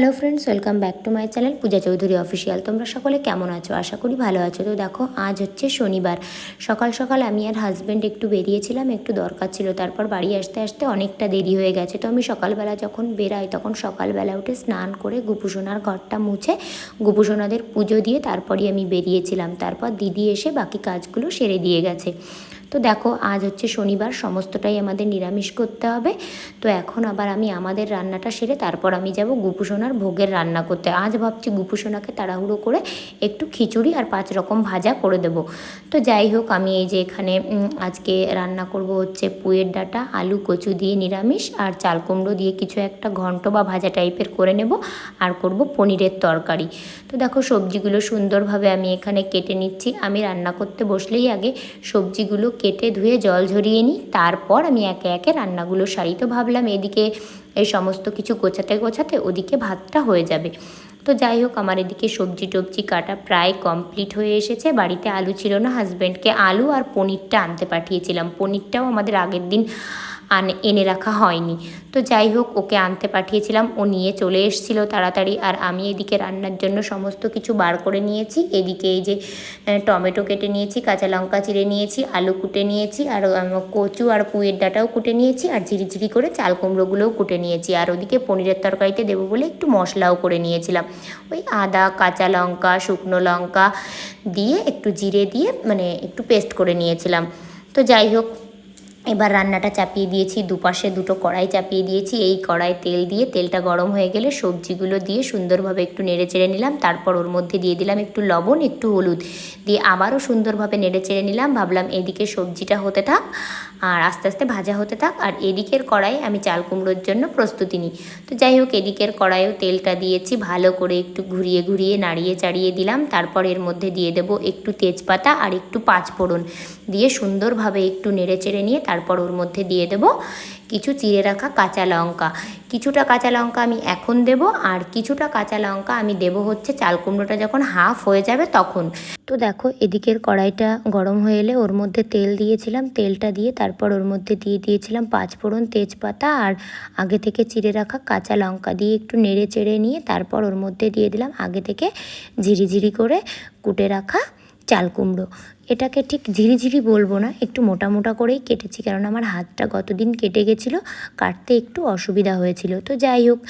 Hello friends welcome back to my channel Puja Chowdhury official তোমরা সকলে কেমন আছো? আশা করি ভালো আছো। তো দেখো, আজ হচ্ছে শনিবার। সকাল সকাল আমি আর হাজব্যান্ড একটু বেরিয়েছিলাম, একটু দরকার ছিল। তারপর বাড়ি আসতে আসতে অনেকটা দেরি হয়ে গেছে। তো আমি সকালবেলা যখন বেরাই, তখন সকালবেলা উঠে স্নান করে গুপুসোনার ঘরটা মুছে গুপুসোনাদের পুজো দিয়ে তারপরই আমি বেরিয়েছিলাম। তারপর দিদি এসে বাকি কাজগুলো সেরে দিয়ে গেছে। তো দেখো, আজ হচ্ছে শনিবার, সমস্তটাই আমাদের নিরামিষ করতে হবে। তো এখন আবার আমি আমাদের রান্নাটা সেরে তারপর আমি যাব গুপুসোনার ভোগের রান্না করতে। আজ ভাবছি গুপুসোনাকে তাড়াহুড়ো করে একটু খিচুড়ি আর পাঁচ রকম ভাজা করে দেব। তো যাই হোক, আমি এই যে এখানে আজকে রান্না করব হচ্ছে পুয়ের ডাটা, আলু, কচু দিয়ে নিরামিষ আর চাল কুমড়ো দিয়ে কিছু একটা ঘন্ট বা ভাজা টাইপের করে নেব আর করব পনিরের তরকারি। তো দেখো, সবজিগুলো সুন্দরভাবে আমি এখানে কেটে নিচ্ছি। আমি রান্না করতে বসলেই আগে সবজিগুলো কেটে ধুয়ে জল ঝরিয়ে নিই। তারপর আমি একে একে রান্নাগুলো সারি। তো ভাবলাম এদিকে এই সমস্ত কিছু গোছাতে গোছাতে ওদিকে ভাতটা হয়ে যাবে। তো যাই হোক, আমার এদিকে সবজি টবজি কাটা প্রায় কমপ্লিট হয়ে এসেছে। বাড়িতে আলু ছিল না হাজব্যান্ডকে আলু আর পনিরটা আনতে পাঠিয়েছিলাম। পনিরটাও আমাদের আগের দিন আনে এনে রাখা হয়নি। তো যাই হোক, ওকে আনতে পাঠিয়েছিলাম। ও নিয়ে চলে এসেছিল তাড়াতাড়ি আর আমি এদিকে রান্নার জন্য সমস্ত কিছু বার করে নিয়েছি। এদিকে এই যে টমেটো কেটে নিয়েছি, কাঁচা লঙ্কা চিড়ে নিয়েছি, আলু কুটে নিয়েছি, আর কচু আর পুঁয়ের ডাঁটাও কুটে নিয়েছি, আর ঝিরিঝিরি করে চাল কুমড়োগুলোও কুটে নিয়েছি। আর ওদিকে পনিরের তরকারিতে দেবো বলে একটু মশলাও করে নিয়েছিলাম। ওই আদা, কাঁচা লঙ্কা, শুকনো লঙ্কা দিয়ে একটু জিরে দিয়ে মানে একটু পেস্ট করে নিয়েছিলাম। তো যাই হোক এবার রান্নাটা চাপিয়ে দিয়েছি, দুপাশে দুটো কড়াই চাপিয়ে দিয়েছি। এই কড়াই তেল দিয়ে, তেলটা গরম হয়ে গেলে সবজিগুলো দিয়ে সুন্দরভাবে একটু নেড়ে চেড়ে নিলাম। তারপর ওর মধ্যে দিয়ে দিলাম একটু লবণ, একটু হলুদ। দিয়ে আবারও সুন্দরভাবে নেড়ে চেড়ে নিলাম। ভাবলাম এদিকে সবজিটা হতে থাক আর আস্তে আস্তে ভাজা হতে থাক। আর এদিকের কড়াই আমি চাল কুমড়োর জন্য প্রস্তুতি নিই। তো যাই হোক, এদিকের কড়াইও তেলটা দিয়েছি। ভালো করে একটু ঘুরিয়ে ঘুরিয়ে, নাড়িয়ে চাড়িয়ে দিলাম। তারপর এর মধ্যে দিয়ে দেবো একটু তেজপাতা আর একটু পাঁচফোড়ন। দিয়ে সুন্দরভাবে একটু নেড়ে চেড়ে নিয়ে তারপর ওর মধ্যে দিয়ে দেবো কিছু চিড়ে রাখা কাঁচা লঙ্কা। কিছুটা কাঁচা লঙ্কা আমি এখন দেব আর কিছুটা কাঁচা লঙ্কা আমি দেব হচ্ছে চাল কুমড়োটা যখন হাফ হয়ে যাবে তখন। তো দেখো এদিকের কড়াইটা গরম হয়ে এলে ওর মধ্যে তেল দিয়েছিলাম। তেলটা দিয়ে তারপর ওর মধ্যে দিয়ে দিয়েছিলাম পাঁচফোড়ন তেজপাতা আর আগে থেকে চিড়ে রাখা কাঁচা লঙ্কা দিয়ে একটু নেড়ে চেড়ে নিয়ে তারপর ওর মধ্যে দিয়ে দিলাম আগে থেকে ঝিরিঝিরি করে কুটে রাখা চাল কুমড়ো। এটাকে ঠিক ঝিরিঝিরি বলব না, একটু মোটা মোটা করেই কেটেছি, কারণ আমার হাতটা গতদিন কেটে গেছিল, কাটতে একটু অসুবিধা হয়েছিল। তো যাই হোক,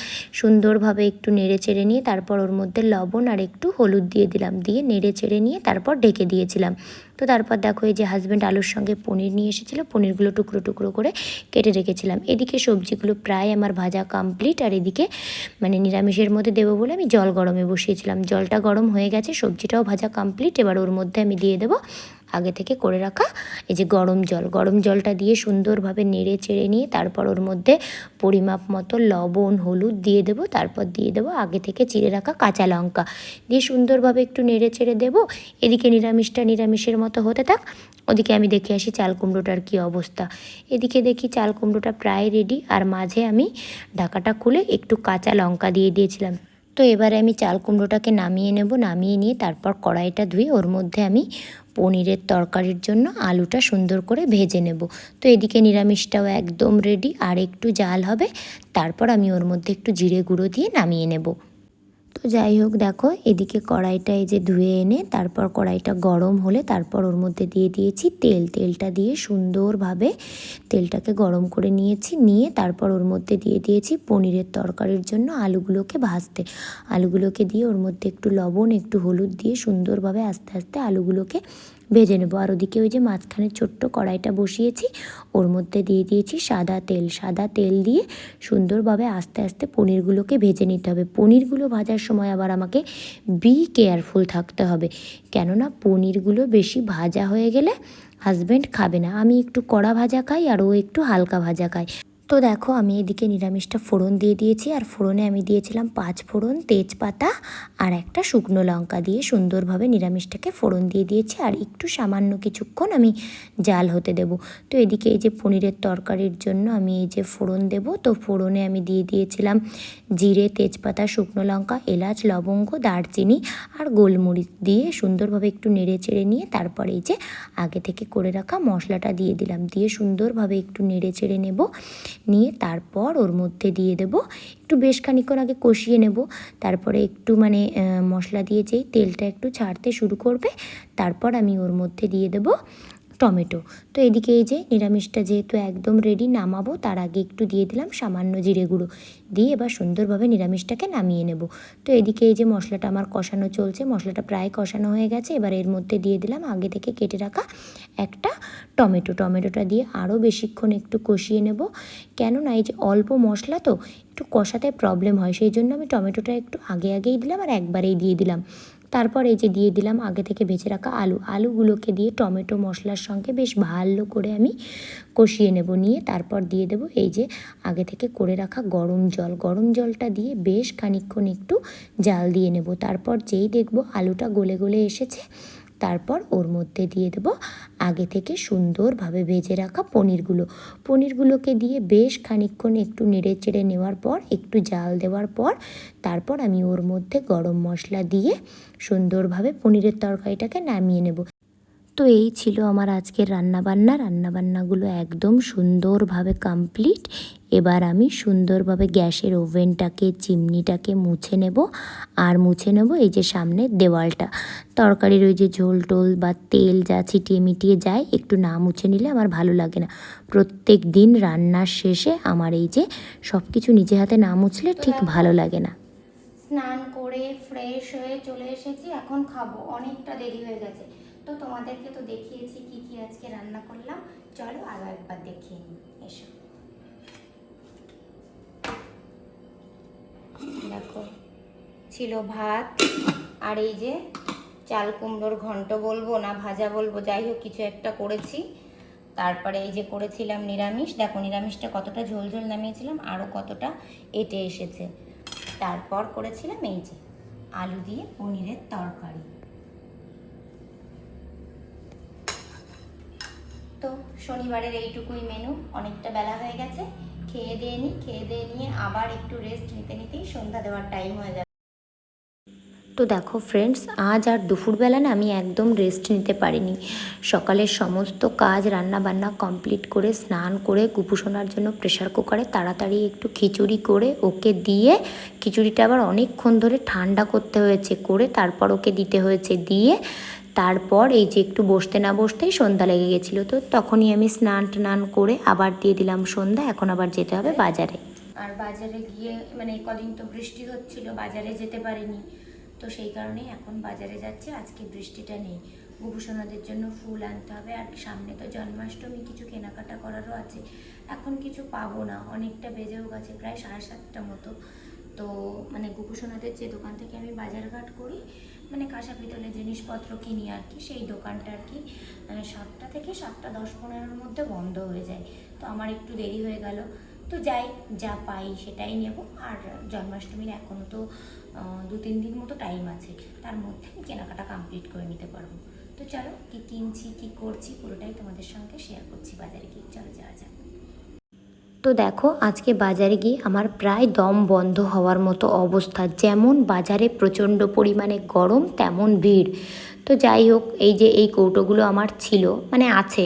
সুন্দরভাবে একটু নেড়ে চেড়ে নিয়ে তারপর ওর মধ্যে লবণ আর একটু হলুদ দিয়ে দিলাম, দিয়ে নেড়ে চেড়ে নিয়ে তারপর ঢেকে দিয়েছিলাম। তো তারপর দেখো এই যে হাজব্যান্ড আলুর সঙ্গে পনির নিয়ে এসেছিল, পনিরগুলো টুকরো টুকরো করে কেটে রেখেছিলাম। এদিকে সবজিগুলো প্রায় আমার ভাজা কমপ্লিট আর এদিকে মানে নিরামিষের মধ্যে দেবো বলে আমি জল গরমে বসিয়েছিলাম। জলটা গরম হয়ে গেছে, সবজিটাও ভাজা কমপ্লিট এবার ওর মধ্যে আমি দিয়ে দেবো আগে থেকে করে রাখা। এই যে গরম জল, গরম জলটা দিয়ে সুন্দরভাবে নেড়ে চেড়ে নিয়ে তারপর ওর মধ্যে পরিমাপ মতো লবণ, হলুদ দিয়ে দেবো। তারপর দিয়ে দেবো আগে থেকে চিড়ে রাখা কাঁচা লঙ্কা। দিয়ে সুন্দরভাবে একটু নেড়ে চেড়ে দেবো। এদিকে নিরামিষটা নিরামিষের মতো হতে থাক। ওদিকে আমি দেখে আসি চাল কুমড়োটার কী অবস্থা। এদিকে দেখি চাল কুমড়োটা প্রায় রেডি আর মাঝে আমি ঢাকাটা খুলে একটু কাঁচা লঙ্কা দিয়ে দিয়েছিলাম। তো এবারে আমি চাল কুমড়োটাকে নামিয়ে নেব। নামিয়ে নিয়ে তারপর কড়াইটা ধুয়ে ওর মধ্যে আমি পনিরের তরকারির জন্য আলুটা সুন্দর করে ভেজে নেব। তো এদিকে নিরামিষটাও একদম রেডি আর একটু জাল হবে। তারপর আমি ওর মধ্যে একটু জিরে গুঁড়ো দিয়ে নামিয়ে নেব। তো যাই হোক, দেখো, এদিকে কড়াইটা এই যে ধুয়ে এনে, তারপর কড়াইটা গরম হলে তারপর ওর মধ্যে দিয়ে দিয়েছি তেল। তেলটা দিয়ে সুন্দরভাবে তেলটাকে গরম করে নিয়েছি, নিয়ে তারপর ওর মধ্যে দিয়ে দিয়েছি পনিরের তরকারির জন্য আলুগুলোকে ভাজতে। আলুগুলোকে দিয়ে ওর মধ্যে একটু লবণ, একটু হলুদ দিয়ে সুন্দরভাবে আস্তে আস্তে আলুগুলোকে ভেজে নেব। আর ওদিকে ওই যে মাঝখানে ছোট্ট কড়াইটা বসিয়েছি, ওর মধ্যে দিয়ে দিয়েছি সাদা তেল। সাদা তেল দিয়ে সুন্দরভাবে আস্তে আস্তে পনিরগুলোকে ভেজে নিতে হবে। পনিরগুলো ভাজার সময় আবার আমাকে বি কেয়ারফুল থাকতে হবে। কেননা পনিরগুলো বেশি ভাজা হয়ে গেলে হাজব্যান্ড খাবে না। আমি একটু কড়া ভাজা খাই আর ও একটু হালকা ভাজা খায়। তো দেখো আমি এদিকে নিরামিষটা ফোড়ন দিয়ে দিয়েছি, আর ফোড়নে আমি দিয়েছিলাম পাঁচ ফোড়ন তেজপাতা আর একটা শুকনো লঙ্কা দিয়ে সুন্দরভাবে নিরামিষটাকে ফোড়ন দিয়ে দিয়েছি, আর একটু সামান্য কিছুক্ষণ আমি জাল হতে দেব। তো এদিকে এই যে পনিরের তরকারির জন্য আমি এই যে ফোড়ন দেব, তো ফোড়নে আমি দিয়ে দিয়েছিলাম জিরে, তেজপাতা, শুকনো লঙ্কা, এলাচ, লবঙ্গ, দারচিনি আর গোলমরিচ দিয়ে সুন্দরভাবে একটু নেড়ে চেড়ে নিয়ে তারপরে এই যে আগে থেকে করে রাখা মশলাটা দিয়ে দিলাম। দিয়ে সুন্দরভাবে একটু নেড়ে চেড়ে নেব। নিয়ে তারপর ওর মধ্যে দিয়ে দেব। একটু বেশ খানিক্ষণ আগে কষিয়ে নেব। তারপরে একটু মানে মশলা দিয়ে যেই তেলটা একটু ছাড়তে শুরু করবে, তারপর আমি ওর মধ্যে দিয়ে দেব টমেটো। তো এদিকে এই যে নিরামিষটা যেহেতু একদম রেডি নামাবো, তার আগে একটু দিয়ে দিলাম সামান্য জিরে গুঁড়ো। দিয়ে এবার সুন্দরভাবে নিরামিষটাকে নামিয়ে নেব। তো এদিকে এই যে মশলাটা আমার কষানো চলছে, মশলাটা প্রায় কষানো হয়ে গেছে, এবার এর মধ্যে দিয়ে দিলাম আগে থেকে কেটে রাখা একটা টমেটো। টমেটোটা দিয়ে আরও বেশিক্ষণ একটু কষিয়ে নেব। কেননা এই যে অল্প মশলা তো, একটু কষাতে প্রবলেম হয়। সেই জন্য আমি টমেটোটা একটু আগে আগেই দিলাম আর একবারেই দিয়ে দিলাম। তারপর এই যে দিয়ে দিলাম আগে থেকে ভেজে রাখা আলু। আলুগুলোকে দিয়ে টমেটো মশলার সঙ্গে বেশ ভালো করে আমি কষিয়ে নেব। নিয়ে তারপর দিয়ে দেব এই যে আগে থেকে করে রাখা গরম জল। গরম জলটা দিয়ে বেশ খানিক্ষণ একটু জাল দিয়ে নেব। তারপর যেই দেখব আলুটা গলে গলে এসেছে তারপর ওর মধ্যে দিয়ে দেব আগে থেকে সুন্দরভাবে ভেজে রাখা পনিরগুলো। পনিরগুলোকে দিয়ে বেশ খানিকক্ষণ একটু নেড়ে চেড়ে নেওয়ার পর, একটু জাল দেওয়ার পর, তারপর আমি ওর মধ্যে গরম মশলা দিয়ে সুন্দরভাবে পনিরের তরকারিটাকে নামিয়ে নেব। তো এই ছিল আমার আজকের রান্নাবান্না। রান্নাবান্নাগুলো একদম সুন্দরভাবে কমপ্লিট এবার আমি সুন্দরভাবে গ্যাসের ওভেনটাকে চিমনিটাকে মুছে নেব। আর মুছে নেব এই যে সামনের দেওয়ালটা। তরকারির ওই যে ঝোল টোল বা তেল যা ছিটিয়ে মিটিয়ে যায় একটু না মুছে নিলে আমার ভালো লাগে না। প্রত্যেক দিন রান্নার শেষে আমার এই যে সব কিছু নিজে হাতে না মুছলে ঠিক ভালো লাগে না। স্নান করে ফ্রেশ হয়ে চলে এসেছি এখন খাব। অনেকটা দেরি হয়ে গেছে। তো তোমাদেরকে তো দেখিয়েছি কি কি আজকে রান্না করলাম। চলো আরও একবার দেখিয়ে নিই। এসো। দেখো, ছিল ভাত আর এই যে চাল কুমড়োর ঘন্ট বলব না ভাজা বলব, যাই হোক, কিছু একটা করেছি। তারপরে এই যে করেছিলাম নিরামিষ। দেখো, নিরামিষটা কতটা ঝোল ঝোল নামিয়েছিলাম আরও কতটা এটে এসেছে। তারপর করেছিলাম এই যে আলু দিয়ে পনিরের তরকারি তো শনিবারের এইটুকুই মেনু অনেকটা বেলা হয়ে গেছে। খেয়ে দিয়ে নিই খেয়ে দিয়ে নিয়ে আবার একটু রেস্ট নিতে নিতেই সন্ধ্যা দেওয়ার টাইম হয়ে যাবে। তো দেখো ফ্রেন্ডস আজ আর দুপুরবেলা না আমি একদম রেস্ট নিতে পারিনি। সকালের সমস্ত কাজ রান্না বান্না কমপ্লিট করে, স্নান করে কুপুসোনার জন্য প্রেশার কুকারে তাড়াতাড়ি একটু খিচুড়ি করে ওকে দিয়ে, খিচুড়িটা আবার অনেকক্ষণ ধরে ঠান্ডা করতে হয়েছে, করে তারপর ওকে দিতে হয়েছে, দিয়ে তারপর এই যে একটু বসতে না বসতেই সন্ধ্যা লেগে গেছিল তো, তখনই আমি স্নান টান করে আবার দিয়ে দিলাম সন্ধ্যা, এখন আবার যেতে হবে বাজারে। আর বাজারে গিয়ে মানে কদিন তো বৃষ্টি হচ্ছিল, বাজারে যেতে পারিনি। তো সেই কারণেই এখন বাজারে যাচ্ছে, আজকে বৃষ্টিটা নেই। গোপুসোনাদের জন্য ফুল আনতে হবে, আর সামনে তো জন্মাষ্টমী, কিছু কেনাকাটা করারও আছে। এখন কিছু পাবো না, অনেকটা বেজেও গেছে, প্রায় সাড়ে সাতটা মতো। তো মানে গোপুসোনাদের যে দোকান থেকে আমি বাজারঘাট করি মানে কাঁসা পিতলের জিনিসপত্র কিনি আর কি, সেই দোকানটা আর কি সাতটা থেকে সাতটা দশ পনেরোর মধ্যে বন্ধ হয়ে যায়। তো আমার একটু দেরি হয়ে গেল। তো যাই, যা পাই সেটাই নেব। আর জন্মাষ্টমীর এখনও তো দু তিন দিন মতো টাইম আছে। তার মধ্যে আমি কেনাকাটা কমপ্লিট করে নিতে পারব। তো চলো, কী কিনছি, কী করছি, পুরোটাই তোমাদের সঙ্গে শেয়ার করছি বাজারে গিয়ে। চলো যাওয়া যাক। তো দেখো, আজকে বাজারে গিয়ে আমার প্রায় দম বন্ধ হওয়ার মতো অবস্থা। যেমন বাজারে প্রচণ্ড পরিমাণে গরম, তেমন ভিড়। তো যাই হোক, এই যে এই কৌটোগুলো আমার ছিল মানে আছে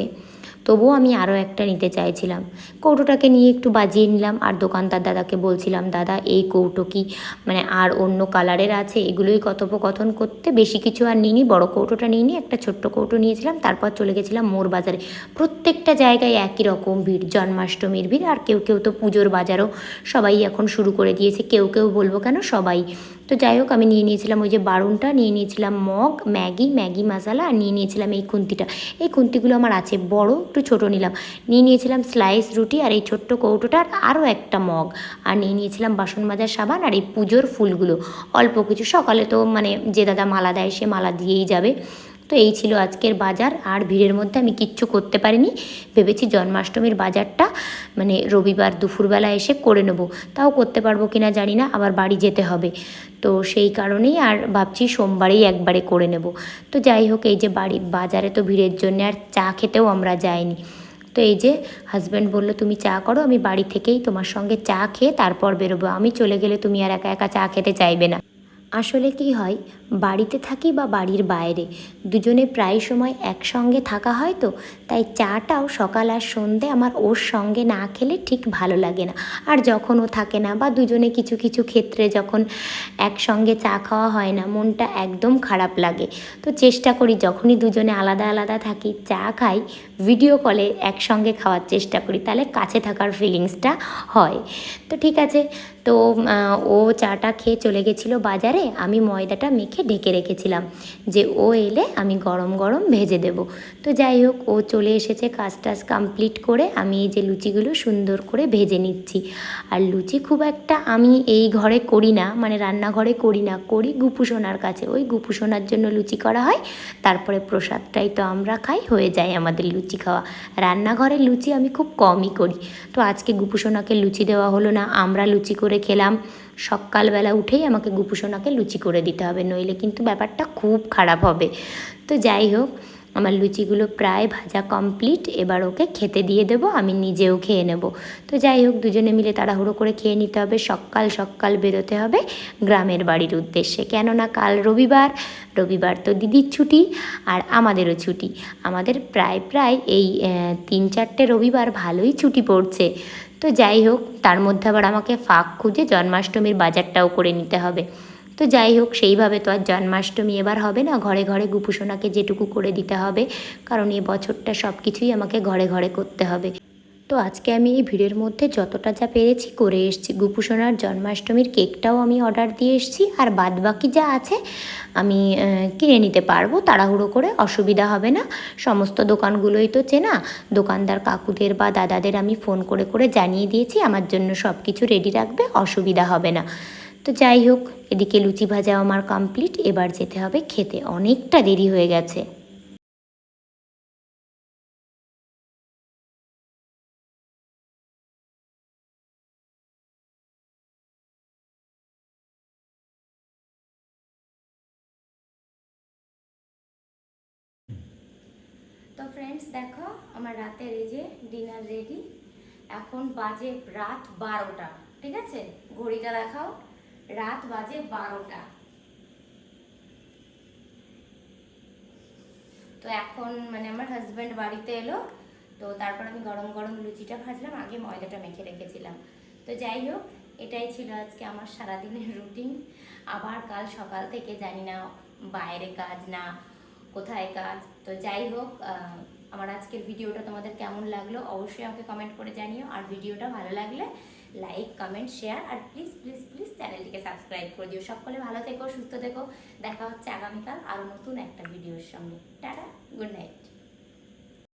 তবুও আমি আরও একটা নিতে চাইছিলাম। কৌটোটাকে নিয়ে একটু বাজিয়ে নিলাম আর দোকানদার দাদাকে বলছিলাম, দাদা, এই কৌটো কি মানে আর অন্য কালারের আছে? এগুলোই কথোপকথন করতে বেশি কিছু আর নিইনি, বড় কৌটোটা নিইনি, একটা ছোট্ট কৌটো নিয়েছিলাম, তারপর চলে গেছিলাম মোর বাজারে। প্রত্যেকটা জায়গায় একই রকম ভিড়, জন্মাষ্টমীর ভিড়, আর কেউ কেউ তো পুজোর বাজারও সবাই এখন শুরু করে দিয়েছে, কেউ কেউ বলব কেন সবাই তো যাই হোক, আমি নিয়ে নিয়েছিলাম ওই যে বারুনটা, নিয়ে নিয়েছিলাম মগ, ম্যাগি ম্যাগি মশালা, আর নিয়ে নিয়েছিলাম এই খুন্তিটা। এই খুন্তিগুলো আমার আছে, বড়, একটু ছোট নিলাম। নিয়ে নিয়েছিলাম স্লাইস রুটি আর এই ছোট্ট কৌটোটার আরও একটা মগ। আর নিয়ে নিয়েছিলাম বাসন মাজার সাবান আর এই পুজোর ফুলগুলো। অল্প কিছু, সকালে তো মানে যে দাদা মালা দেয় সে মালা দিয়েই যাবে। তো এই ছিল আজকের বাজার। আর ভিড়ের মধ্যে আমি কিচ্ছু করতে পারিনি। ভেবেছি জন্মাষ্টমীর বাজারটা মানে রবিবার দুপুরবেলা এসে করে নেব। তাও করতে পারব কি না জানি না, আবার বাড়ি যেতে হবে। তো সেই কারণেই আর ভাবছি সোমবারেই একবারে করে নেব। তো যাই হোক, এই যে বাড়ি, বাজারে তো ভিড়ের জন্য আর চা খেতেও আমরা যাইনি। তো এই যে হাজব্যান্ড বলল, তুমি চা করো, আমি বাড়ি থেকেই তোমার সঙ্গে চা খেয়ে তারপর বেরোবো। আমি চলে গেলে তুমি আর একা একা চা খেতে চাইবে না। আসলে কি হয়? বাড়িতে থাকি বা বাড়ির বাইরে। দুজনে প্রায় সময় একসঙ্গে থাকা হয় তো, তাই চাটাও সকাল আর সন্ধে আমার ওর সঙ্গে না খেলে ঠিক ভালো লাগে না। আর যখন ও থাকে না বা দুজনে কিছু কিছু ক্ষেত্রে যখন একসঙ্গে চা খাওয়া হয় না, মনটা একদম খারাপ লাগে। তো চেষ্টা করি যখনই দুজনে আলাদা আলাদা থাকি, চা খাই ভিডিও কলে একসঙ্গে খাওয়ার চেষ্টা করি। তাহলে কাছে থাকার ফিলিংসটা হয়। তো ঠিক আছে তো ও চাটা খেয়ে চলে গেছিল বাজারে, আমি ময়দাটা মেখে ঢেকে রেখেছিলাম, যে ও এলে আমি গরম গরম ভেজে দেব। তো যাই হোক, ও চলে এসেছে কাজ টাজ কমপ্লিট করে, আমি এই যে লুচিগুলো সুন্দর করে ভেজে নিচ্ছি। আর লুচি খুব একটা আমি এই ঘরে করি না মানে রান্নাঘরে করি না, করি গুপুসোনার কাছে। ওই গুপুসোনার জন্য লুচি করা হয়, তারপরে প্রসাদটাই তো আমরা খাই, হয়ে যায় আমাদের লুচি খাওয়া। রান্নাঘরে লুচি আমি খুব কমই করি। তো আজকে গুপুসোনাকে লুচি দেওয়া হলো না, আমরা লুচি করে খেলাম। সকালবেলা উঠেই আমাকে গুপুসোনাকে লুচি করে দিতে হবে, নইলে কিন্তু ব্যাপারটা খুব খারাপ হবে। তো যাই হোক, আমার লুচিগুলো প্রায় ভাজা কমপ্লিট, এবার ওকে খেতে দিয়ে দেবো, আমি নিজেও খেয়ে নেব। তো যাই হোক, দুজনে মিলে তাড়াহুড়ো করে খেয়ে নিতে হবে, সকাল সকাল বেরোতে হবে গ্রামের বাড়ির উদ্দেশ্যে। কেননা কাল রবিবার রবিবার তো দিদির ছুটি আর আমাদেরও ছুটি। আমাদের প্রায় প্রায় এই তিন চারটে রবিবার ভালোই ছুটি পড়ছে। তো যাই হোক, তার মধ্যে আবার আমাকে ফাঁক খুঁজে জন্মাষ্টমীর বাজারটাও করে নিতে হবে। তো যাই হোক, সেইভাবে তো আর জন্মাষ্টমী এবার হবে না। ঘরে ঘরে গুপুসোনাকে যেটুকু করে দিতে হবে, কারণ এ বছরটা সব কিছুই আমাকে ঘরে ঘরে করতে হবে। তো আজকে আমি এই ভিড়ের মধ্যে যতটা যা পেরেছি করে এসেছি। গুপুসোনার জন্মাষ্টমীর কেকটাও আমি অর্ডার দিয়ে এসেছি আর বাদ বাকি যা আছে আমি কিনে নিতে পারব। তাড়াহুড়ো করে অসুবিধা হবে না। সমস্ত দোকানগুলোই তো চেনা। দোকানদার কাকুদের বা দাদাদের আমি ফোন করে করে জানিয়ে দিয়েছি। আমার জন্য সব কিছু রেডি রাখবে, অসুবিধা হবে না। তো যাই হোক, এদিকে লুচি ভাজা আমার কমপ্লিট। এবার যেতে হবে খেতে। অনেকটা দেরি হয়ে গেছে। তো ফ্রেন্ডস দেখো আমার রাতের এই যে ডিনার রেডি এখন বাজে রাত বারোটা, ঠিক আছে? ঘড়িটা দেখাও, রাত বাজে বারোটা। তো এখন মানে আমার হাজব্যান্ড বাড়িতে এলো, তো তারপর আমি গরম গরম লুচিটা ভাজলাম, আগে ময়দাটা মেখে রেখেছিলাম। তো যাই হোক, এটাই ছিল আজকে আমার সারাদিনের রুটিন আবার কাল সকাল থেকে জানি না বাইরে কাজ না কোথায় কাজ? তো যাই হোক আমার আজকের ভিডিওটা তোমাদের কেমন লাগল অবশ্যই আমাকে কমেন্ট করে জানিও। আর ভিডিওটা ভালো লাগলে লাইক কমেন্ট শেয়ার আর প্লিজ প্লিজ প্লিজ চ্যানেলটিকে সাবস্ক্রাইব করে দিও। সকলে ভালো থেকো, সুস্থ থেকো। দেখা হচ্ছে আগামীকাল আরও নতুন একটা ভিডিওর সঙ্গে। Tata good night